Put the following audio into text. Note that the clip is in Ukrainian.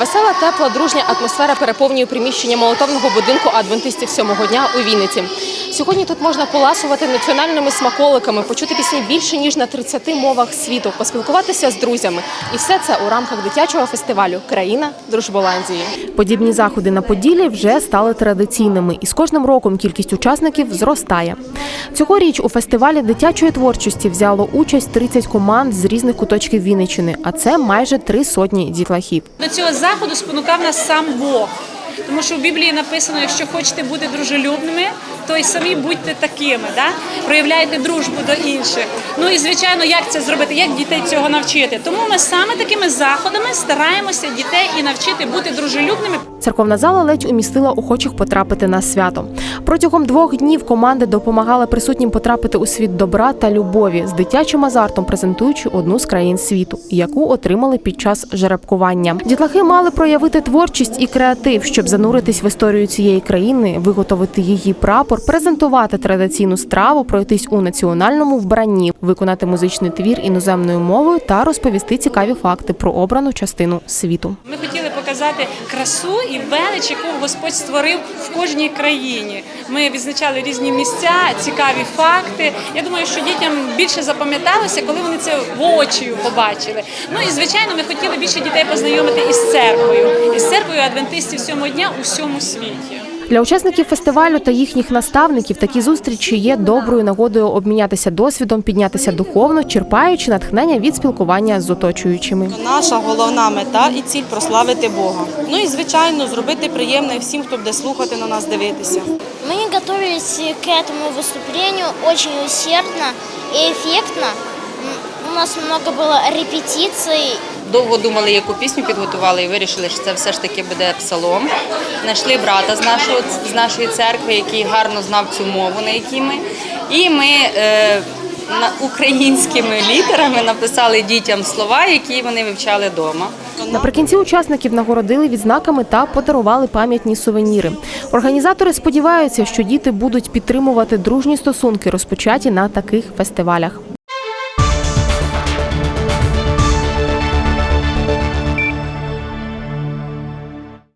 Весела, тепла, дружня атмосфера переповнює приміщення молотовного будинку адвентистів сьомого дня у Вінниці. Сьогодні тут можна поласувати національними смаколиками, почути пісні більше ніж на 30 мовах світу, поспілкуватися з друзями. І все це у рамках дитячого фестивалю Країна Дружболандії. Подібні заходи на Поділлі вже стали традиційними, і з кожним роком кількість учасників зростає. Цьогоріч у фестивалі дитячої творчості взяло участь 30 команд з різних куточків Вінниччини, а це майже три сотні дітлахів. До цього заходу спонукав нас сам Бог. Тому що в Біблії написано, якщо хочете бути дружелюбними, то й самі будьте такими, да? проявляйте дружбу до інших. Ну і звичайно, як це зробити, як дітей цього навчити. Тому ми саме такими заходами стараємося дітей і навчити бути дружелюбними. Церковна зала ледь умістила охочих потрапити на свято. Протягом двох днів команди допомагали присутнім потрапити у світ добра та любові з дитячим азартом, презентуючи одну з країн світу, яку отримали під час жеребкування. Дітлахи мали проявити творчість і креатив, щоб зануритись в історію цієї країни, виготовити її прапор, презентувати традиційну страву, пройтись у національному вбранні, виконати музичний твір іноземною мовою та розповісти цікаві факти про обрану частину світу. Ми хотіли показати красу і велич, яку Господь створив в кожній країні. Ми відзначали різні місця, цікаві факти. Я думаю, що дітям більше запам'яталося, коли вони це воочію побачили. Ну і звичайно, ми хотіли більше дітей познайомити із церквою, із церквою адвентистів сьомого дня у всьому світі. Для учасників фестивалю та їхніх наставників такі зустрічі є доброю нагодою обмінятися досвідом, піднятися духовно, черпаючи натхнення від спілкування з оточуючими. Наша головна мета і ціль прославити Бога. Ну і звичайно зробити приємне всім, хто буде слухати на нас, дивитися. Мы готовились к этому выступлению очень усердно и эффектно. М, У нас много было репетиций. Довго думали, яку пісню підготували, і вирішили, що це все ж таки буде псалом. Знайшли брата з нашого з нашої церкви, який гарно знав цю мову, на якій ми. І ми е, українськими літерами написали дітям слова, які вони вивчали вдома. Наприкінці учасників нагородили відзнаками та подарували пам'ятні сувеніри. Організатори сподіваються, що діти будуть підтримувати дружні стосунки, розпочаті на таких фестивалях.